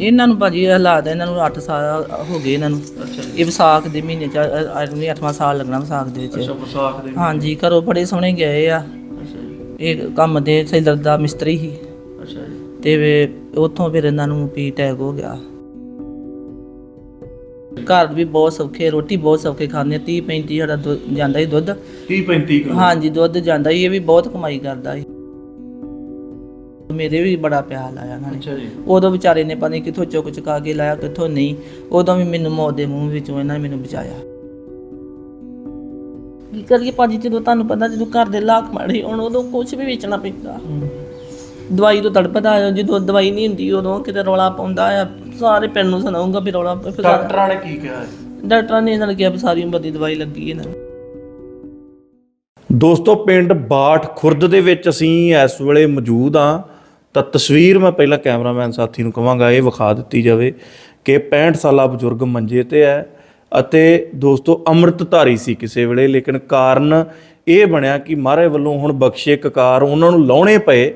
ਇਹਨਾਂ ਨੂੰ ਭਾਜੀ ਹਾਲਾਤ ਇਹਨਾਂ ਨੂੰ 8 ਸਾਲ ਹੋ ਗਏ ਇਹਨਾਂ ਨੂੰ। ਇਹ ਵਿਸਾਖ ਦੇ ਮਹੀਨੇ ਚ ਵੀ 8ਵਾਂ ਸਾਲ ਲੱਗਣਾ ਵਿਸਾਖ ਦੇ ਅੱਛਾ ਵਿੱਚ ਵਿਸਾਖ ਦੇ ਹਾਂਜੀ ਘਰੋਂ ਬੜੇ ਸੋਹਣੇ ਗਏ ਆ। ਇਹ ਕੰਮ ਦੇ ਸੈਲਰ ਦਾ ਮਿਸਤਰੀ ਸੀ। ਅੱਛਾ ਜੀ। ਤੇ ਵੇ ਉੱਥੋਂ ਫਿਰ ਇਹਨਾਂ ਨੂੰ ਪੀ ਟੈਗ ਹੋ ਗਿਆ। ਘਰ ਵੀ ਬਹੁਤ ਸੌਖੇ ਰੋਟੀ ਬਹੁਤ ਸੌਖੇ ਖਾਂਦੇ 30 35 ਸਾਡਾ ਦੁੱਧ- ਜਾਂਦਾ ਹੀ ਦੁੱਧ। 30 35 ਕਿਲੋ। ਹਾਂਜੀ ਦੁੱਧ ਜਾਂਦਾ ਹੀ ਇਹ ਵੀ ਬਹੁਤ ਕਮਾਈ ਕਰਦਾ ਸੀ। ਮੇਰੇ ਵੀ ਬੜਾ ਪਿਆਰ ਲਾਇਆ ਇਹਨਾਂ ਨੇ। ਅੱਛਾ ਜੀ। ਉਦੋਂ ਵਿਚਾਰੇ ਨੇ ਪਤਾ ਨਹੀਂ ਕਿੱਥੋਂ ਚੁੱਕ ਚੁਕਾ ਕੇ ਲਾਇਆ ਕਿੱਥੋਂ ਨਹੀਂ। ਉਦੋਂ ਵੀ ਮੈਨੂੰ ਮੌਤ ਦੇ ਮੂੰਹ ਵਿੱਚੋਂ ਇਹਨਾਂ ਨੇ ਮੈਨੂੰ ਬਚਾਇਆ। ਕੀ ਕਰੀਏ ਭਾਜੀ ਜਦੋਂ ਤੁਹਾਨੂੰ ਪਤਾ ਜਦੋਂ ਘਰ ਦੇ ਲਾਖ ਮਾੜੇ ਹੁਣ ਉਦੋਂ ਕੁਝ ਵੀ ਵੇਚਣਾ ਪੈਂਦਾ। ਦਵਾਈ ਤੋਂ ਤੜਪਦਾ ਆ, ਜਦੋਂ ਦਵਾਈ ਨਹੀਂ ਹੁੰਦੀ ਉਦੋਂ ਕਿਤੇ ਰੌਲਾ ਪਾਉਂਦਾ ਆ। ਸਾਰੇ ਪਿੰਡ ਨੂੰ ਸੁਣਾਉਂਗਾ ਵੀ ਰੌਲਾ ਫਿਰ ਸਾਰਾ- ਡਾਕਟਰਾਂ ਨੇ ਕੀ ਕਿਹਾ ਡਾਕਟਰਾਂ ਨੇ ਇਹਨਾਂ ਨੂੰ ਕਿਹਾ ਵੀ ਸਾਰੀ ਉਮਰ ਦੀ ਦਵਾਈ ਲੱਗੀ ਇਹਨਾਂ ਨੂੰ। ਦੋਸਤੋ ਪਿੰਡ ਬਾਠ ਖੁਰਦ ਦੇ ਵਿੱਚ ਅਸੀਂ ਇਸ ਵੇਲੇ ਮੌਜੂਦ ਆ ਤਾਂ ਤਸਵੀਰ ਮੈਂ ਪਹਿਲਾਂ ਕੈਮਰਾਮੈਨ ਸਾਥੀ ਨੂੰ ਕਹਾਂਗਾ ਇਹ ਵਿਖਾ ਦਿੱਤੀ ਜਾਵੇ ਕਿ 65 ਸਾਲਾ ਬਜ਼ੁਰਗ ਮੰਜੇ ਤੇ ਹੈ ਅਤੇ ਦੋਸਤੋ ਅੰਮ੍ਰਿਤਧਾਰੀ ਸੀ ਕਿਸੇ ਵੇਲੇ, ਲੇਕਿਨ ਕਾਰਨ ਇਹ ਬਣਿਆ ਕਿ ਮਹਾਰਾਜ ਵੱਲੋਂ ਹੁਣ ਬਖਸ਼ੇ ਕਕਾਰ ਉਹਨਾਂ ਨੂੰ ਲਾਉਣੇ ਪਏ,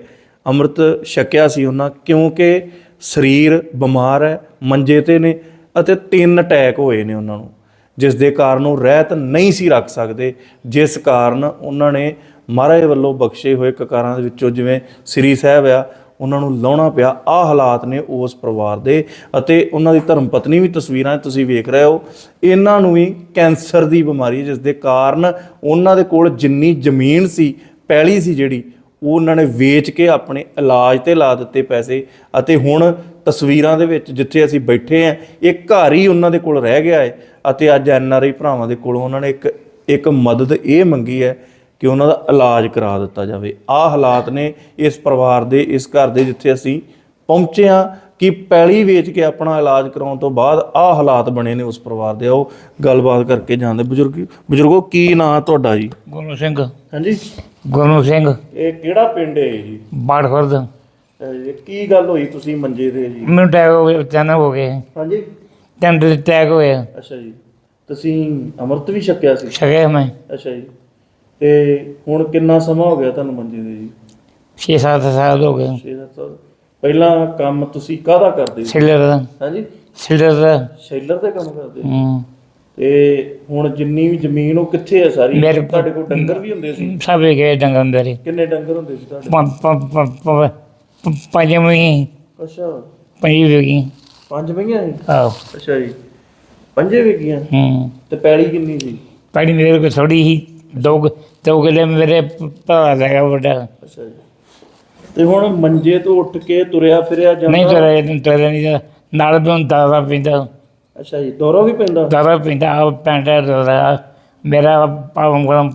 ਅੰਮ੍ਰਿਤ ਛਕਿਆ ਸੀ ਉਹਨਾਂ, ਕਿਉਂਕਿ ਸਰੀਰ ਬਿਮਾਰ ਹੈ, ਮੰਜੇ ਤੇ ਨੇ ਅਤੇ ਤਿੰਨ ਅਟੈਕ ਹੋਏ ਨੇ ਉਹਨਾਂ ਨੂੰ, ਜਿਸ ਦੇ ਕਾਰਨ ਉਹ ਰਹਿਤ ਨਹੀਂ ਸੀ ਰੱਖ ਸਕਦੇ, ਜਿਸ ਕਾਰਨ ਉਹਨਾਂ ਨੇ ਮਹਾਰਾਜ ਵੱਲੋਂ ਬਖਸ਼ੇ ਹੋਏ ਕਕਾਰਾਂ ਦੇ ਵਿੱਚੋਂ ਜਿਵੇਂ ਸ੍ਰੀ ਸਾਹਿਬ ਆ ਉਹਨਾਂ ਨੂੰ ਲਾਉਣਾ ਪਿਆ। ਆ ਹਾਲਾਤ ਨੇ ਉਸ ਪਰਿਵਾਰ ਦੇ ਅਤੇ ਉਹਨਾਂ ਦੀ ਧਰਮ ਪਤਨੀ ਵੀ ਤਸਵੀਰਾਂ ਤੁਸੀਂ ਵੇਖ ਰਹੇ ਹੋ। ਇਹਨਾਂ ਨੂੰ ਵੀ ਕੈਂਸਰ ਦੀ ਬਿਮਾਰੀ ਜਿਸ ਦੇ ਕਾਰਨ ਉਹਨਾਂ ਦੇ ਕੋਲ ਜਿੰਨੀ ਜ਼ਮੀਨ ਸੀ, ਪੈਲੀ ਸੀ ਜਿਹੜੀ, ਉਹ ਉਹਨਾਂ ਨੇ ਵੇਚ ਕੇ ਆਪਣੇ ਇਲਾਜ ਤੇ ਲਾ ਦਿੱਤੇ ਪੈਸੇ ਅਤੇ ਹੁਣ ਤਸਵੀਰਾਂ ਦੇ ਵਿੱਚ ਜਿੱਥੇ ਅਸੀਂ ਬੈਠੇ ਆ ਇਹ ਘਰ ਹੀ ਉਹਨਾਂ ਦੇ ਕੋਲ ਰਹਿ ਗਿਆ ਹੈ ਅਤੇ ਅੱਜ ਐਨ ਆਰ ਆਈ ਭਰਾਵਾਂ ਦੇ ਕੋਲੋਂ ਉਹਨਾਂ ਨੇ ਇੱਕ ਇੱਕ ਮਦਦ ਇਹ ਮੰਗੀ ਹੈ ਕਿ ਉਹਨਾਂ ਦਾ ਇਲਾਜ ਕਰਾ ਦਿੱਤਾ ਜਾਵੇ। ਆਹ ਹਾਲਾਤ ਨੇ ਇਸ ਪਰਿਵਾਰ ਦੇ ਇਸ ਘਰ ਦੇ ਜਿੱਥੇ ਅਸੀਂ ਪਹੁੰਚੇ ਆ ਕਿ ਪੈਲੀ ਵੇਚ ਕੇ ਆਪਣਾ ਇਲਾਜ ਕਰਾਉਣ ਤੋਂ ਬਾਅਦ ਆਹ ਹਾਲਾਤ ਬਣੇ ਨੇ ਉਸ ਪਰਿਵਾਰ ਦੇ। ਆਓ ਗੱਲਬਾਤ ਕਰਕੇ ਜਾਂਦੇ ਬਜ਼ੁਰਗ ਬਜ਼ੁਰਗੋ ਕੀ ਨਾਂ ਤੁਹਾਡਾ ਜੀ? ਗੁਰੂ ਸਿੰਘ। ਹਾਂਜੀ। ਗੁਰੂ ਸਿੰਘ। ਇਹ ਕਿਹੜਾ ਪਿੰਡ ਹੈ ਜੀ? ਬਾੜ ਖੁਰਦ ਅਹ ਕੀ ਗੱਲ ਹੋਈ ਤੁਸੀਂ ਮੰਜੇ ਤੇ ਜੀ? ਮੈਨੂੰ ਟੈਗ ਹੋ ਗਿਆ ਤਿੰਨ ਹੋ ਗਏ। ਹਾਂਜੀ। ਤਿੰਨ ਦੇ ਟੈਗ ਹੋਏ ਅੱਛਾ ਜੀ। ਤੁਸੀਂ ਅੰਮ੍ਰਿਤ ਵੀ ਛਕਿਆ ਸੀ? ਛਗੇ ਮੈਂ। ਅੱਛਾ ਜੀ। ਤੇ ਹੁਣ ਕਿੰਨਾ ਸਮਾਂ ਹੋ ਗਿਆ ਤੁਹਾਨੂੰ ਮੰਜੇ ਤੇ ਜੀ? 6-7 ਸਾਲ ਹੋ ਗਏ। 6-7 ਸਾਲ। ਪਹਿਲਾਂ ਕੰਮ ਤੁਸੀਂ ਕਾਹਦਾ ਕਰਦੇ ਸੀ? ਸਿਲਰ ਦਾ। ਹਾਂਜੀ? ਸਿਲਰ ਦਾ। ਸ਼ੈਲਰ ਦੇ ਕੰਮ ਕਰਦੇ ਸੀ? ਹੂੰ। ਤੇ ਹੁਣ ਜਿੰਨੀ ਵੀ ਜ਼ਮੀਨ ਉਹ ਕਿੱਥੇ ਹੈ ਸਾਰੀ? ਮੇਰੇ ਤੁਹਾਡੇ ਕੋਲ ਡੰਗਰ ਵੀ ਹੁੰਦੇ ਸੀ? ਸਭ ਗਏ ਡੰਗਰ ਮੇਰੇ ਕਿੰਨੇ ਡੰਗਰ ਹੁੰਦੇ ਸੀ ਤੁਹਾਡੇ? ਪੰਜ ਪੰਜ ਪੰਜ ਪੰਜ ਵੀ ਅੱਛਾ। ਪੰਜ ਵੀ ਗਈ ਪੰਜ ਮਹੀਆਂ ਸੀ ਆਹ। ਅੱਛਾ ਜੀ। ਪੰਜੇ ਵਿਕੀਆਂ ਹੂੰ। ਤੇ ਪੈਲੀ ਕਿੰਨੀ ਸੀ? ਪਹਿਲੀ ਮੇਰੇ ਕੋਲ ਥੋੜੀ ਹੀ ਦੋ ਕੁ- ਦੋ ਕਿਲੇ ਮੇਰੇ ਭਰਾ ਦਾ ਹੈਗਾ ਵੱਡਾ। ਅੱਛਾ ਜੀ। ਤੇ ਹੁਣ ਮੰਜੇ ਤੋਂ ਉੱਠ ਕੇ ਤੁਰਿਆ ਫਿਰਿਆ ਜਾਂਦਾ? ਨਹੀਂ ਤੁਰਿਆ ਤੁਰਿਆ ਨਹੀਂ ਜਾਂਦਾ। ਨਾਲ ਵੀ ਹੁਣ ਦਾਦਾ ਪੀਂਦਾ। ਅੱਛਾ ਜੀ ਦੌਰਾ ਵੀ ਪੈਂਦਾ? ਦਾਦਾ ਪੀਂਦਾ ਆ ਪੈਂਟ ਦਾ ਮੇਰਾ ਪਾਵਮ ਗਰਮ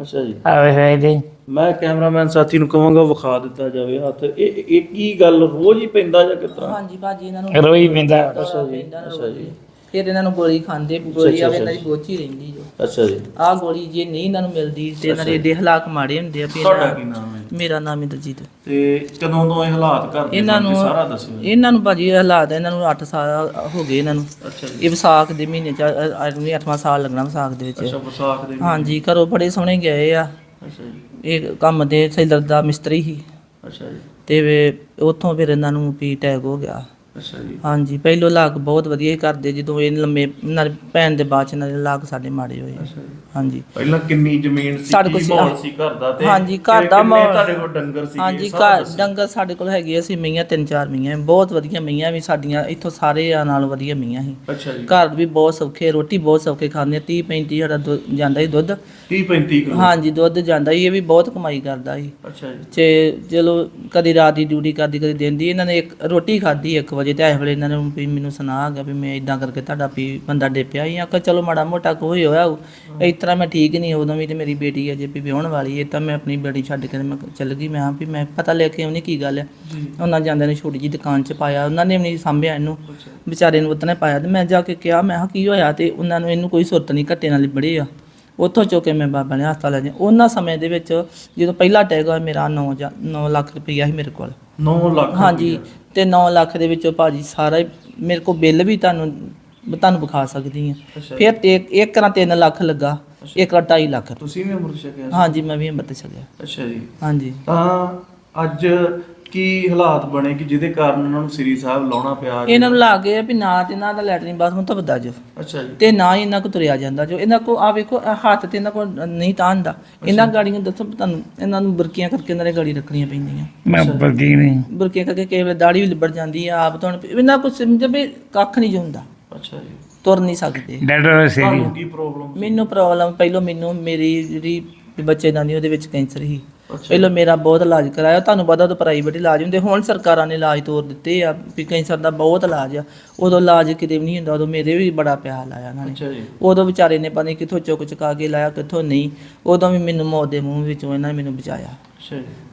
ਅੱਛਾ ਜੀ। ਆਵੇ ਹੋਏ ਦੇ ਮੈਂ ਕੈਮਰਾਮੈਨ ਸਾਥੀ ਨੂੰ ਕਹਾਂਗਾ ਵਿਖਾ ਦਿੱਤਾ ਜਾਵੇ ਹੱਥ। ਇਹ ਇਹ ਕੀ ਗੱਲ ਰੋਜ਼ ਹੀ ਪੈਂਦਾ ਜਾਂ ਕਿਤਨਾ ਹਾਂਜੀ ਭਾਜੀ ਇਹਨਾਂ ਨੂੰ ਰੋਈ ਪੀਂਦਾ। ਅੱਛਾ ਜੀ ਪੈਂਦਾ ਅੱਛਾ ਜੀ। ਫਿਰ ਇਹਨਾਂ ਨੂੰ ਗੋਲੀ ਖਾਂਦੇ ਗੋਲੀ ਆਵੇ ਇਹਨਾਂ ਦੀ ਗੋਚੀ ਰਹਿੰਦੀ ਜੋ ਅੱਛਾ ਜੀ। ਆਹ ਗੋਲੀ ਜੇ ਨਹੀਂ ਇਹਨਾਂ ਨੂੰ ਮਿਲਦੀ ਤੇ ਇਹਨਾਂ ਦੇ ਦੇ ਹਾਲਾਤ ਮਾੜੇ ਹੁੰਦੇ ਆ ਵੀ ਤੁਹਾਡਾ ਕੀ ਨਾਮ ਹੈ ਮੇਰਾ ਨਾਮ ਇੰਦਰਜੀਤ। ਤੇ ਕਦੋਂ ਤੋਂ ਇਹ ਹਾਲਾਤ ਘਰ ਦੇ ਇਹਨਾਂ ਨੂੰ ਸਾਰਾ ਦੱਸਿਓ ਇਹਨਾਂ ਨੂੰ ਭਾਜੀ ਇਹ ਹਾਲਾਤ ਹੈ, ਇਹਨਾਂ ਨੂੰ 8 ਸਾਲ ਹੋ ਗਏ ਇਹਨਾਂ ਨੂੰ। ਅੱਛਾ ਜੀ। ਇਹ ਵਿਸਾਖ ਦੇ ਮਹੀਨੇ ਚ ਅੱਜ ਵੀ 8ਵਾਂ ਸਾਲ ਲੱਗਣਾ ਵਿਸਾਖ ਦੇ ਵਿੱਚ। ਅੱਛਾ ਵਿਸਾਖ ਦੇ ਹਾਂਜੀ ਘਰੋਂ ਬੜੇ ਸੋਹਣੇ ਗਏ ਆ। ਅੱਛਾ ਜੀ। ਇਹ ਕੰਮ ਦੇ ਸੈਲਰ ਦਾ ਮਿਸਤਰੀ ਸੀ। ਅੱਛਾ ਜੀ। ਤੇ ਵੇ ਉੱਥੋਂ ਫਿਰ ਇਹਨਾਂ ਨੂੰ ਪੀ ਟੈਗ ਹੋ ਗਿਆ। ਅੱਛਾ ਜੀ। ਹਾਂਜੀ ਪਹਿਲੋ ਲਾਗ ਬਹੁਤ ਵਧੀਆ ਹੀ ਕਰਦੇ ਜਦੋਂ ਇਹ ਲੰਮੇ ਨਾਲ ਭੈਣ ਦੇ ਬਾਅਦ ਚ ਇਹਨਾਂ ਦੇ ਲਾਗ ਸਾਡੇ ਮਾੜੇ ਹੋਏ। ਅੱਛਾ ਜੀ। ਹਾਂਜੀ। ਪਹਿਲਾਂ ਕਿੰਨੀ ਜ਼ਮੀਨ ਸੀ ਸਾਡੇ ਕੋਲ ਕੀ ਸੀ- ਮਾਹੌਲ ਸੀ ਘਰ ਦਾ ਤੇ ਹਾਂਜੀ, ਘਰ ਕਿੰਨੇ ਦਾ ਮਾਹੌਲ- ਤੁਹਾਡੇ ਕੋਲ ਡੰਗਰ ਸੀ ਹਾਂਜੀ ਘਰ ਡੰਗਰ ਸਾਡੇ ਕੋਲ ਹੈਗੇ ਅਸੀਂ ਮਈਆਂ ਤਿੰਨ ਚਾਰ ਮਈਆਂ ਬਹੁਤ ਵਧੀਆ ਮਈਆਂ ਵੀ ਸਾਡੀਆਂ ਇੱਥੋਂ ਸਾਰੇ ਆ ਨਾਲ ਵਧੀਆ ਮਈਆਂ ਸੀ। ਅੱਛਾ ਜੀ। ਘਰ ਵੀ ਬਹੁਤ ਸੌਖੇ ਰੋਟੀ ਬਹੁਤ ਸੌਖੇ ਖਾਂਦੇ 30 35 ਸਾਡਾ ਦੁੱਧ- ਜਾਂਦਾ ਹੀ ਦੁੱਧ। 30 35 ਕਿਲੋ। ਹਾਂਜੀ ਦੁੱਧ ਜਾਂਦਾ ਹੀ ਇਹ ਵੀ ਬਹੁਤ ਕਮਾਈ ਕਰਦਾ ਸੀ। ਅੱਛਾ ਜੀ। ਤੇ ਚਲੋ ਕਦੀ ਰਾਤ ਦੀ ਡਿਊਟੀ ਕਰਦੀ ਕਦੀ ਦਿਨ ਦੀ ਇਹਨਾਂ ਨੇ ਇੱਕ ਰੋਟੀ ਖਾਧੀ 1 ਵਜੇ ਤੇ ਇਸ ਵੇਲੇ ਇਹਨਾਂ ਨੇ ਵੀ ਮੈਨੂੰ ਸੁਣਾ ਗਿਆ ਵੀ ਮੈਂ ਇਦਾਂ ਕਰਕੇ ਤੁਹਾਡਾ ਵੀ ਬੰਦਾ ਡੇਪਿਆ ਹੀ ਆਖਿਆ ਚਲੋ ਮਾੜਾ ਮੋਟਾ ਕੋਈ ਹੋਇਆ ਹੋਊ। ਇਸ ਤਰ੍ਹਾਂ ਮੈਂ ਠੀਕ ਨਹੀਂ ਉਦੋਂ ਵੀ ਤੇ ਮੇਰੀ ਬੇਟੀ ਅਜੇ ਵੀ ਵਿਆਹਣ ਵਾਲੀ ਹੈ ਤਾਂ ਮੈਂ ਆਪਣੀ ਬੇਟੀ ਛੱਡ ਕੇ ਤੇ ਮੈਂ ਚੱਲ ਗਈ। ਮੈਂ ਕਿਹਾ ਵੀ ਮੈਂ ਪਤਾ ਲੈ ਕੇ ਆਉਣੀ ਕੀ ਗੱਲ ਹੈ। ਉਹਨਾਂ ਜਾਂਦੇ ਨੇ ਛੋਟੀ ਜੀ ਦੁਕਾਨ 'ਚ ਪਾਇਆ ਉਹਨਾਂ ਨੇ ਵੀ ਨਹੀਂ ਸਾਂਭਿਆ ਇਹਨੂੰ। ਵਿਚਾਰੇ ਨੂੰ ਉਤਨੇ ਪਾਇਆ ਤੇ ਮੈਂ ਜਾ ਕੇ ਕਿਹਾ ਮੈਂ ਕਿਹਾ ਕੀ ਹੋਇਆ ਤੇ ਉਹਨਾਂ ਨੂੰ ਇਹਨੂੰ ਕੋਈ ਸੁਰਤ ਨਹੀਂ ਘੱਟੇ ਨਾਲ ਲਿਬੜੇ ਆ। ਉੱਥੋਂ ਚੁੱਕ ਕੇ ਮੈਂ ਬਾਬਾ ਨੇ ਹਸਪਤਾਲ ਲੈ ਜਾ ਉਹਨਾਂ ਸਮੇਂ ਦੇ ਵਿੱਚ ਜਦੋਂ ਪਹਿਲਾ ਟੈਗ ਹੋਇਆ ਮੇਰਾ 9 ਜਾਂ 9 ਲੱਖ ਰੁਪਈਆ ਸੀ ਮੇਰੇ ਕੋਲ। 9 ਲੱਖ ਹਾਂਜੀ ਤੇ 9 ਲੱਖ ਦੇ ਵਿੱਚੋਂ ਭਾਜੀ ਸਾਰਾ ਹੀ ਮੇਰੇ ਕੋਲ ਬਿੱਲ ਵੀ ਤੁਹਾਨੂੰ ਮੈਂ ਤੁਹਾਨੂੰ ਵਿਖਾ ਸਕਦੀ ਆ ਅੱਛਾ। ਫਿਰ ਤੇ ਇੱਕ ਰਾਂ 3 ਲੱਖ ਲੱਗਾ ਇੱਕ ਰਾਂ 2.5 ਲੱਖ। ਤੁਸੀਂ ਵੀ ਅੰਮ੍ਰਿਤ ਛਕਿਆ ਸੀ? ਹਾਂਜੀ ਮੈਂ ਵੀ ਅੰਮ੍ਰਿਤ ਛਕਿਆ। ਅੱਛਾ ਜੀ। ਹਾਂਜੀ। ਤਾਂ ਅੱਜ ਕੀ ਹਾਲਾਤ ਬਣੇ ਕਿ ਜਿਹਦੇ ਕਾਰਨ ਉਹਨਾਂ ਨੂੰ ਸ੍ਰੀ ਸਾਹਿਬ ਲਾਉਣਾ ਪਿਆ ਇਹਨਾਂ ਨੂੰ ਲੱਗ ਗਿਆ ਵੀ ਨਾ ਤੇ ਇਹਨਾਂ ਦਾ ਲੈਟਰਿਨ ਬਾਥਰੂਮ ਧੱਬਦਾ ਜੋ। ਅੱਛਾ ਜੀ। ਤੇ ਨਾ ਹੀ ਇਹਨਾਂ ਕੋ ਤੁਰਿਆ ਜਾਂਦਾ ਜੋ। ਇਹਨਾਂ ਕੋ ਆ ਵੇਖੋ ਆਹ ਹੱਥ ਤੇ ਇਹਨਾਂ ਕੋ ਨਹੀਂ ਤਾਂਦਾ ਇਹਨਾਂ ਗਾੜੀਆਂ ਦੱਸੋ ਤੁਹਾਨੂੰ ਇਹਨਾਂ ਨੂੰ ਬੁਰਕੀਆਂ ਕਰਕੇ ਇਹਨਾਂ ਦੇ ਗਾੜੀ ਰੱਖਣੀਆਂ ਪੈਂਦੀਆਂ। ਮੈਂ ਬਗੀ ਨਹੀਂ। ਬੁਰਕੀਆਂ ਕਰਕੇ ਕਈ ਵੇਲੇ ਦਾੜੀ ਵੀ ਲਿਬੜ ਜਾਂਦੀ ਆ ਆਪ ਤੋਂ ਇਹਨਾਂ ਕੋ ਸਮਝ ਵੀ ਕੱਖ ਨਹੀਂ ਹੁੰਦਾ ਅੱਛਾ ਜੀ। ਤੁਰ ਨਹੀਂ ਸਕਦੇ। ਡਾਕਟਰ ਸੀ ਤੁਹਾਨੂੰ ਕੀ ਪ੍ਰੋਬਲਮ ਮੈਨੂੰ ਪ੍ਰੋਬਲਮ ਪਹਿਲਾਂ ਮੈਨੂੰ ਮੇਰੀ ਜਿਹੜੀ ਬੱਚੇ ਦਾ ਨਹੀਂ ਉਹਦੇ ਵਿੱਚ ਕੈਂਸਰ ਸੀ। ਪਹਿਲਾਂ ਮੇਰਾ ਬਹੁਤ ਇਲਾਜ ਕਰਾਇਆ ਤੁਹਾਨੂੰ ਪਤਾ ਉਹ ਪ੍ਰਾਈਵੇਟ ਇਲਾਜ ਹੁੰਦੇ ਹੁਣ ਸਰਕਾਰਾਂ ਨੇ ਇਲਾਜ ਤੋਰ ਦਿੱਤੇ ਆ ਵੀ ਕੈਂਸਰ ਦਾ ਬਹੁਤ ਇਲਾਜ ਆ ਉਦੋਂ ਇਲਾਜ ਕਿਤੇ ਵੀ ਨਹੀਂ ਹੁੰਦਾ ਉਦੋਂ ਮੇਰੇ ਵੀ ਬੜਾ ਪਿਆ ਲਾਇਆ ਉਹਨਾਂ ਨੇ। ਅੱਛਾ ਜੀ। ਉਦੋਂ ਵਿਚਾਰੇ ਨੇ ਪਤਾ ਨਹੀਂ ਕਿੱਥੋਂ ਚੁੱਕ ਚੁਕਾ ਕੇ ਲਾਇਆ ਕਿੱਥੋਂ ਨਹੀਂ ਉਦੋਂ ਵੀ ਮੈਨੂੰ ਮੌਤ ਦੇ ਮੂੰਹ ਵਿੱਚੋਂ ਇਹਨਾਂ ਨੇ ਮੈਨੂੰ ਬਚਾਇਆ।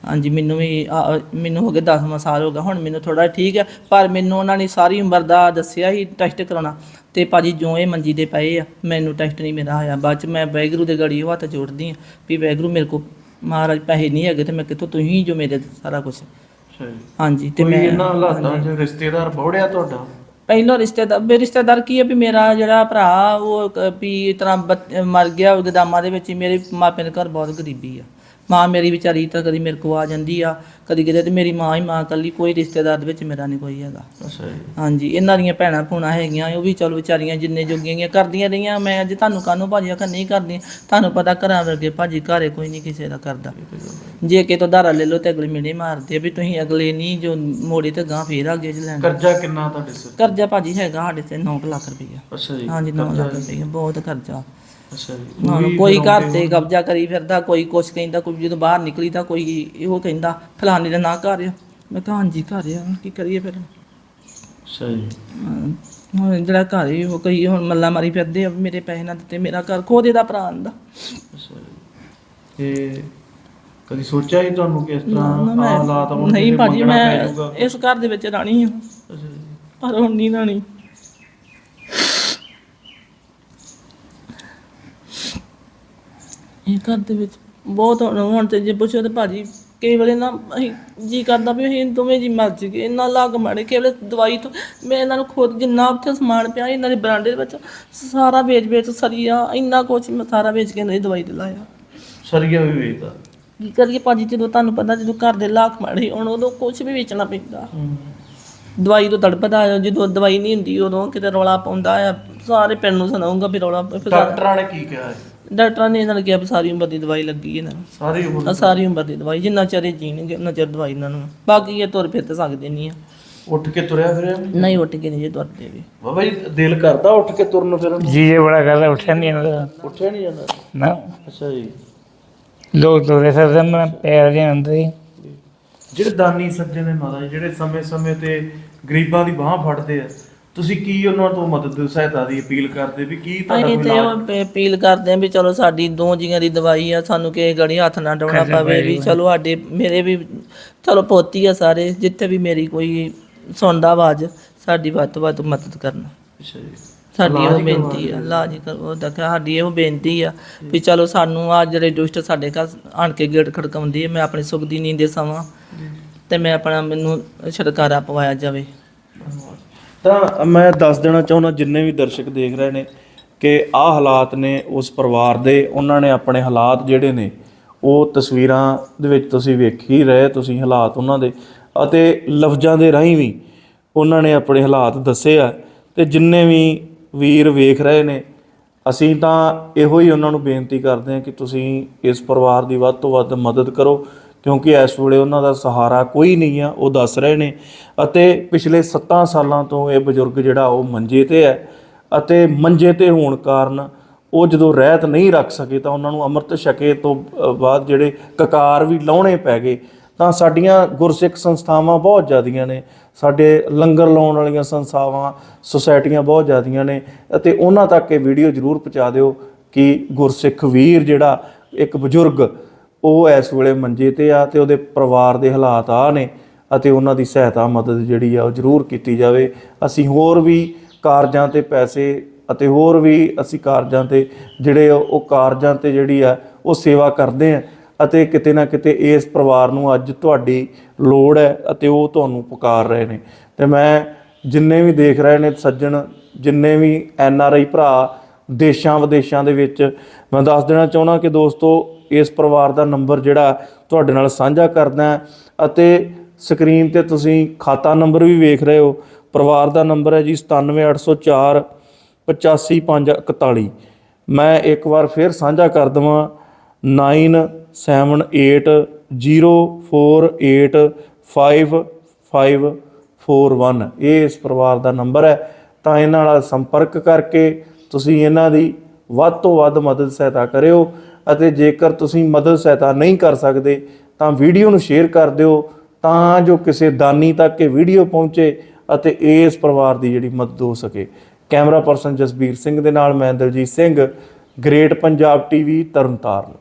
ਹਾਂਜੀ ਮੈਨੂੰ ਵੀ ਮੈਨੂੰ ਹੋ ਗਏ 10 ਸਾਲ ਹੋ ਗਏ ਹੁਣ ਮੈਨੂੰ ਥੋੜਾ ਠੀਕ ਹੈ ਪਰ ਮੈਨੂੰ ਉਹਨਾਂ ਨੇ ਸਾਰੀ ਉਮਰ ਦਾ ਦੱਸਿਆ ਸੀ ਟੈਸਟ ਕਰਾਉਣਾ ਤੇ ਭਾਜੀ ਜੋ ਇਹ ਮੰਜੀ ਦੇ ਪਏ ਆ ਮੈਨੂੰ ਟੈਸਟ ਨਹੀਂ ਮੇਰਾ ਆਇਆ ਬਾਅਦ ਚ ਮੈਂ ਵੈਗਰੂ ਦੇ ਗੜੀ ਹੱਥ ਜੋੜਦੀ ਆ ਵੀ ਵੈਗਰੂ ਮੇਰੇ ਕੋ ਮਹਾਰਾਜ ਪੈਸੇ ਨਹੀਂ ਹੈਗੇ ਤੇ ਮੈਂ ਕਿੱਥੋਂ ਤੁਸੀਂ ਜੋ ਮੇਰੇ ਸਾਰਾ ਕੁਝ ਹਾਂਜੀ ਤੇ ਮੈਂ ਇਹਨਾਂ ਹਾਲਾਤਾਂ 'ਚ ਰਿਸ਼ਤੇਦਾਰ ਬੌੜਿਆ ਤੁਹਾਡਾ? ਪਹਿਲੋਂ ਰਿਸ਼ਤੇਦਾਰ ਮੇਰੇ ਰਿਸ਼ਤੇਦਾਰ ਕੀ ਹੈ ਵੀ ਮੇਰਾ ਜਿਹੜਾ ਭਰਾ ਉਹ ਵੀ ਇਸ ਤਰ੍ਹਾਂ ਬੱਚ- ਮਰ ਗਿਆ ਗਦਾਮਾਂ ਦੇ ਵਿੱਚ ਹੀ ਮੇਰੇ ਮਾਪਿਆਂ ਦੇ ਘਰ ਬਹੁਤ ਗਰੀਬੀ ਆ। ਮਾਂ ਮੇਰੀ ਵਿਚਾਰੀ ਤਾਂ ਕਦੀ ਮੇਰੇ ਕੋ ਆ ਜਾਂਦੀ ਆ ਕਦੀ ਕਿਤੇ ਤੇ ਮੇਰੀ ਮਾਂ ਹੀ ਮਾਂ ਕੱਲੀ ਕੋਈ ਰਿਸ਼ਤੇਦਾਰ ਦੇ ਵਿੱਚ ਮੇਰਾ ਨਹੀਂ ਕੋਈ ਹੈਗਾ। ਅੱਛਾ ਜੀ। ਹਾਂਜੀ ਇਹਨਾਂ ਦੀਆਂ ਭੈਣਾਂ ਭੂਣਾਂ ਹੈਗੀਆਂ ਉਹ ਵੀ ਚਲ ਵਿਚਾਰੀਆਂ ਜਿੰਨੇ ਜੋਗੀਆਂ ਗੀਆਂ ਕਰਦੀਆਂ ਰਹੀਆਂ ਮੈਂ ਅੱਜ ਤੁਹਾਨੂੰ ਕਾਨੂੰ ਭਾਜੀ ਆਖਾਂ ਨਹੀਂ ਕਰਦੀਆਂ ਤੁਹਾਨੂੰ ਪਤਾ ਘਰਾਂ ਵਰਗੇ ਭਾਜੀ ਘਰੇ ਕੋਈ ਨਹੀਂ ਕਿਸੇ ਦਾ ਕਰਦਾ। ਜੇ ਕਿ ਤੋਂ ਧਾਰਾ ਲੈ ਲਓ ਤੇ ਅਗਲੇ ਮਿਹਣੇ ਮਾਰਦੇ ਵੀ ਤੁਸੀਂ ਅਗਲੇ ਨਹੀਂ ਜੋ ਮੋੜੀ ਤੇ ਗਾਂ ਫੇਰ ਅੱਗੇ ਚ ਲੈਣ। ਕਰਜ਼ਾ ਕਿੰਨਾ ਤੁਹਾਡੇ ਸਿਰ? ਕਰਜ਼ਾ ਭਾਜੀ ਹੈਗਾ ਸਾਡੇ ਤੇ 9 ਲੱਖ ਰੁਪਈਆ। ਅੱਛਾ ਜੀ ਹਾਂਜੀ 9 ਲੱਖ ਰੁਪਈਆ ਬਹੁਤ ਕਰਜ਼ਾ। ਅੱਛਾ ਜੀ। ਹਾਂ ਕੋਈ ਘਰ ਤੇ ਕਬਜ਼ਾ ਕਰੀ ਫਿਰਦਾ ਕੋਈ ਕੁਛ ਕਹਿੰਦਾ ਕੋਈ ਜਦੋਂ ਬਾਹਰ ਨਿਕਲੀ ਤਾਂ ਕੋਈ ਇਹੋ ਕਹਿੰਦਾ ਫਲਾਣੇ ਦਾ ਨਾਂ ਘਰ ਆ। ਮੈਂ ਕਿਹਾ ਹਾਂਜੀ ਘਰ ਆ ਹੁਣ ਕੀ ਕਰੀਏ ਫਿਰ? ਅੱਛਾ ਜੀ। ਹੁਣ ਜਿਹੜਾ ਘਰ ਹੀ ਉਹ ਕਈ ਹੁਣ ਮੱਲਾ ਮਾਰੀ ਫਿਰਦੇ ਆ ਮੇਰੇ ਪੈਸੇ ਨਾ ਦਿੱਤੇ ਮੇਰਾ ਘਰ ਖੋਦੇ ਦਾ ਭਰਾ ਆਂਦਾ। ਅੱਛਾ ਜੀ। ਤੇ ਕਦੀ ਸੋਚਿਆ ਹੀ ਤੁਹਾਨੂੰ ਕਿ ਇਸ ਤਰ੍ਹਾਂ ਹਾਲਾਤ ਨਹੀਂ ਭਾਜੀ ਮੈਂ? ਇਸ ਘਰ ਦੇ ਵਿੱਚ ਰਾਣੀ ਹਾਂ। ਅੱਛਾ ਜੀ। ਪਰ ਹੁਣ ਨਹੀਂ ਰਾਣੀ। ਇਹ ਘਰ ਦੇ ਵਿੱਚ ਬਹੁਤ ਹੁਣ ਹੁਣ ਤੇ ਜੇ ਪੁੱਛੋ ਤੇ ਭਾਜੀ ਕਈ ਵੇਲੇ ਨਾ ਅਸੀਂ ਜੀ ਕਰਦਾ ਵੀ ਅਸੀਂ ਦੋਵੇਂ ਜੀ ਮਰ ਜੀਏ ਇੰਨਾ ਲੱਗ ਮਾੜੇ ਕਈ ਵੇਲੇ ਦਵਾਈ ਤੋਂ ਮੈਂ ਇਹਨਾਂ ਨੂੰ ਖੁਦ ਜਿੰਨਾ ਉੱਥੇ ਸਮਾਨ ਪਿਆ ਇਹਨਾਂ ਦੇ ਬਰਾਂਡੇ ਦੇ ਵਿੱਚ ਸਾਰਾ ਵੇਚ ਵੇਚ ਸਰੀਆ ਇੰਨਾ ਕੁਛ ਮੈਂ ਸਾਰਾ ਵੇਚ ਕੇ ਇਹਨਾਂ ਦੀ ਦਵਾਈ ਤੇ ਲਾਇਆ। ਸਰੀਆ ਵੀ ਵੇਚਦਾ ਕੀ ਕਰੀਏ ਭਾਜੀ ਜਦੋਂ ਤੁਹਾਨੂੰ ਪਤਾ ਜਦੋਂ ਘਰ ਦੇ ਲਾਖ ਮਾੜੇ ਹੁਣ ਉਦੋਂ ਕੁਝ ਵੀ ਵੇਚਣਾ ਪੈਂਦਾ। ਦਵਾਈ ਤੋਂ ਤੜਪਦਾ ਆ, ਜਦੋਂ ਦਵਾਈ ਨਹੀਂ ਹੁੰਦੀ ਉਦੋਂ ਕਿਤੇ ਰੌਲਾ ਪਾਉਂਦਾ ਆ ਸਾਰੇ ਪਿੰਡ ਨੂੰ ਸੁਣਾਉਂਗਾ ਵੀ ਰੌਲਾ ਫਿਰ ਡਾਕਟਰਾਂ ਨੇ ਕੀ ਕਿਹਾ ਹੈ? ਡਾਕਟਰਾਂ ਨੇ ਇਹਨਾਂ ਨੂੰ ਕਿਹਾ ਵੀ ਸਾਰੀ ਉਮਰ ਦੀ ਦਵਾਈ ਲੱਗੀ ਇਹਨਾਂ ਨੂੰ। ਸਾਰੀ ਉਮਰ ਆਹ ਸਾਰੀ ਉਮਰ ਦੀ ਦਵਾਈ ਜਿੰਨਾ ਚਿਰ ਇਹ ਜੀਣਗੇ ਉਹਨਾਂ ਚਿਰ ਦਵਾਈ ਇਹਨਾਂ ਨੂੰ। ਬਾਕੀ ਇਹ ਤੁਰ ਫਿਰ ਤਾਂ ਸਕਦੇ ਨਹੀਂ ਆ। ਉੱਠ ਕੇ ਤੁਰਿਆ ਫਿਰਿਆ ਨਹੀਂ ਉੱਠ ਕੇ ਨਹੀਂ ਜੇ ਤੁਰਦੇ ਵੀ। ਬਾਬਾ ਜੀ ਦਿਲ ਕਰਦਾ ਉੱਠ ਕੇ ਤੁਰਨ ਫਿਰਨ ਨੂੰ? ਜੀ ਜੇ ਬੜਾ ਕਰਦਾ ਉੱਠਿਆ ਨਹੀਂ ਜਾਂਦਾ। ਉੱਠਿਆ ਨਹੀਂ ਜਾਂਦਾ? ਨਾ। ਅੱਛਾ ਜੀ। ਲੋਕ ਤੋਰੇ ਫਿਰਦੇ ਮੈਂ ਪੈਰ ਦੇ ਅੰਦਰ ਹੀ ਜਿਹੜੇ ਦਾਨੀ ਸੱਜਣ ਨੇ ਮਾਤਾ ਜੀ ਜਿਹੜੇ ਸਮੇਂ-ਸਮੇਂ ਤੇ ਗਰੀਬਾਂ ਦੀ ਬਾਹ ਫੜਦੇ ਆ ਤੁਸੀਂ ਕੀ ਉਹਨਾਂ ਤੋਂ ਮਦਦ ਸਹਾਇਤਾ ਦੀ ਅਪੀਲ ਕਰਦੇ ਵੀ ਕੀ ਤੁਹਾਡਾ ਅਸੀਂ ਕੋਈ ਤੇ ਉਹ ਅਪੀਲ ਕਰਦੇ ਆਂ ਵੀ ਚਲੋ ਸਾਡੀ ਦੋ ਜੀਆਂ ਦੀ ਦਵਾਈ ਆ ਸਾਨੂੰ ਕਿਸੇ ਗੜੀ ਹੱਥ ਨਾ ਡਾਉਣਾ ਪਵੇ ਵੀ ਚਲੋ ਸਾਡੇ ਮੇਰੇ ਵੀ ਚਲੋ ਪੋਤੀ ਆ ਸਾਰੇ ਜਿੱਥੇ ਵੀ ਮੇਰੀ ਕੋਈ ਸੁਣਦਾ ਆਵਾਜ਼ ਸਾਡੀ ਵੱਧ ਤੋਂ ਵੱਧ ਮਦਦ ਕਰਨਾ। ਅੱਛਾ ਜੀ। ਸਾਡੀ ਉਹ ਬੇਨਤੀ ਆ ਇਲਾਜ ਕਰੋ ਤਾਂ ਕਿ ਸਾਡੀ ਇਹ ਬੇਨਤੀ ਆ ਵੀ ਚਲੋ ਸਾਨੂੰ ਆ ਜਿਹੜੇ ਦੁਸ਼ਟ ਸਾਡੇ ਘਰ ਆਣ ਕੇ ਗੇਟ ਖੜਕਾਉਂਦੀ ਹੈ ਮੈਂ ਆਪਣੀ ਸੁੱਖ ਦੀ ਨੀਂਦ ਦੇ ਸਮਾਂ ਤੇ ਮੈਂ ਆਪਣਾ ਮੈਨੂੰ ਛੁਟਕਾਰਾ ਪਵਾਇਆ ਜਾਵੇ। ਤਾਂ ਮੈਂ ਦੱਸ ਦੇਣਾ ਚਾਹੁੰਦਾ, ਜਿੰਨੇ ਵੀ ਦਰਸ਼ਕ ਦੇਖ ਰਹੇ ਨੇ, ਕਿ ਆਹ ਹਾਲਾਤ ਨੇ ਉਸ ਪਰਿਵਾਰ ਦੇ, ਉਹਨਾਂ ਨੇ ਆਪਣੇ ਹਾਲਾਤ ਜਿਹੜੇ ਨੇ, ਉਹ ਤਸਵੀਰਾਂ ਦੇ ਵਿੱਚ ਤੁਸੀਂ ਵੇਖ ਹੀ ਰਹੇ, ਤੁਸੀਂ ਹਾਲਾਤ ਉਹਨਾਂ ਦੇ, ਅਤੇ ਲਫ਼ਜ਼ਾਂ ਦੇ ਰਾਹੀਂ ਵੀ ਉਹਨਾਂ ਨੇ ਆਪਣੇ ਹਾਲਾਤ ਦੱਸੇ ਆ, ਤੇ ਜਿੰਨੇ ਵੀ ਵੀਰ ਵੇਖ ਰਹੇ ਨੇ, ਅਸੀਂ ਤਾਂ ਇਹੋ ਹੀ ਉਹਨਾਂ ਨੂੰ ਬੇਨਤੀ ਕਰਦੇ ਹਾਂ ਕਿ ਤੁਸੀਂ ਇਸ ਪਰਿਵਾਰ ਦੀ ਵੱਧ ਤੋਂ ਵੱਧ ਮਦਦ ਕਰੋ ਕਿਉਂਕਿ ਇਸ ਵੇਲੇ ਉਹਨਾਂ ਦਾ ਸਹਾਰਾ ਕੋਈ ਨਹੀਂ ਆ, ਉਹ ਦੱਸ ਰਹੇ ਨੇ ਅਤੇ ਪਿਛਲੇ 7 ਸਾਲਾਂ ਤੋਂ ਇਹ ਬਜ਼ੁਰਗ ਜਿਹੜਾ ਉਹ ਮੰਜੇ ਤੇ ਹੈ ਅਤੇ ਮੰਜੇ ਤੇ ਹੋਣ ਕਾਰਨ ਉਹ ਜਦੋਂ ਰਹਿਤ ਨਹੀਂ ਰੱਖ ਸਕੇ ਤਾਂ ਉਹਨਾਂ ਨੂੰ ਅੰਮ੍ਰਿਤ ਛਕੇ ਤੋਂ ਬਾਅਦ ਜਿਹੜੇ ਕਕਾਰ ਵੀ ਲਾਉਣੇ ਪੈ ਗਏ, ਤਾਂ ਸਾਡੀਆਂ ਗੁਰਸਿੱਖ ਸੰਸਥਾਵਾਂ ਬਹੁਤ ਜ਼ਿਆਦੀਆਂ ਨੇ, ਸਾਡੇ ਲੰਗਰ ਲਾਉਣ ਵਾਲੀਆਂ ਸੰਸਥਾਵਾਂ, ਸੁਸਾਇਟੀਆਂ ਬਹੁਤ ਜ਼ਿਆਦੀਆਂ ਨੇ ਅਤੇ ਉਹਨਾਂ ਤੱਕ ਇਹ ਵੀਡੀਓ ਜ਼ਰੂਰ ਪਹੁੰਚਾ ਦਿਓ ਕਿ ਗੁਰਸਿੱਖ ਵੀਰ ਜਿਹੜਾ ਇੱਕ ਬਜ਼ੁਰਗ ਉਹ ਇਸ ਵੇਲੇ ਮੰਜੇ ਤੇ ਆ ਤੇ ਉਹਦੇ ਪਰਿਵਾਰ ਦੇ ਹਾਲਾਤ ਆ ਨੇ ਅਤੇ ਉਹਨਾਂ ਦੀ ਸਹਾਇਤਾ ਮਦਦ ਜਿਹੜੀ ਆ ਉਹ ਜ਼ਰੂਰ ਕੀਤੀ ਜਾਵੇ। ਅਸੀਂ ਹੋਰ ਵੀ ਕਾਰਜਾਂ ਤੇ ਪੈਸੇ ਅਤੇ ਹੋਰ ਵੀ ਅਸੀਂ ਕਾਰਜਾਂ ਤੇ ਜਿਹੜੇ ਉਹ ਕਾਰਜਾਂ ਤੇ ਜਿਹੜੀ ਆ ਉਹ ਸੇਵਾ ਕਰਦੇ ਆ ਅਤੇ ਕਿਤੇ ਨਾ ਕਿਤੇ ਇਸ ਪਰਿਵਾਰ ਨੂੰ ਅੱਜ ਤੁਹਾਡੀ ਲੋੜ ਹੈ ਅਤੇ ਉਹ ਤੁਹਾਨੂੰ ਪੁਕਾਰ ਰਹੇ ਨੇ। ਤੇ ਮੈਂ ਜਿੰਨੇ ਵੀ ਦੇਖ ਰਹੇ ਨੇ ਸੱਜਣ, ਜਿੰਨੇ ਵੀ ਐਨ ਆਰ ਆਈ ਭਰਾ ਦੇਸ਼ਾਂ ਵਿਦੇਸ਼ਾਂ ਦੇ ਵਿੱਚ, ਮੈਂ ਦੱਸ ਦੇਣਾ ਚਾਹੁੰਦਾ ਕਿ ਦੋਸਤੋ ਇਸ ਪਰਿਵਾਰ ਦਾ ਨੰਬਰ ਜਿਹੜਾ ਤੁਹਾਡੇ ਨਾਲ ਸਾਂਝਾ ਕਰਦਾ ਅਤੇ ਸਕਰੀਨ ਤੇ ਤੁਸੀਂ ਖਾਤਾ ਨੰਬਰ ਵੀ ਵੇਖ ਰਹੇ ਹੋ। ਪਰਿਵਾਰ ਦਾ ਨੰਬਰ ਹੈ ਜੀ 97804 85541 ਮੈਂ ਇੱਕ ਵਾਰ ਫਿਰ ਸਾਂਝਾ ਕਰ ਦਵਾਂ। 9780485541 ਇਹ ਇਸ ਪਰਿਵਾਰ ਦਾ ਨੰਬਰ ਹੈ। ਤਾਂ ਇਹਨਾਂ ਨਾਲ ਸੰਪਰਕ ਕਰਕੇ ਤੁਸੀਂ ਇਹਨਾਂ ਦੀ ਵੱਧ ਤੋਂ ਵੱਧ ਮਦਦ ਸਹਾਇਤਾ ਕਰਿਓ। ਅਤੇ ਜੇਕਰ ਤੁਸੀਂ ਮਦਦ ਸਹਾਇਤਾ ਨਹੀਂ ਕਰ ਸਕਦੇ, ਤਾਂ ਵੀਡੀਓ ਨੂੰ ਸ਼ੇਅਰ ਕਰ ਦਿਓ ਤਾਂ ਜੋ ਕਿਸੇ ਦਾਨੀ ਤੱਕ ਇਹ ਵੀਡੀਓ ਪਹੁੰਚੇ ਅਤੇ ਇਸ ਪਰਿਵਾਰ ਦੀ ਜਿਹੜੀ ਮਦਦ ਹੋ ਸਕੇ। ਕੈਮਰਾ ਪਰਸਨ ਜਸਬੀਰ ਸਿੰਘ ਦੇ ਨਾਲ ਮੈਂ ਦਲਜੀਤ ਸਿੰਘ, ਗ੍ਰੇਟ ਪੰਜਾਬ ਟੀਵੀ, ਤਰਨਤਾਰਨ।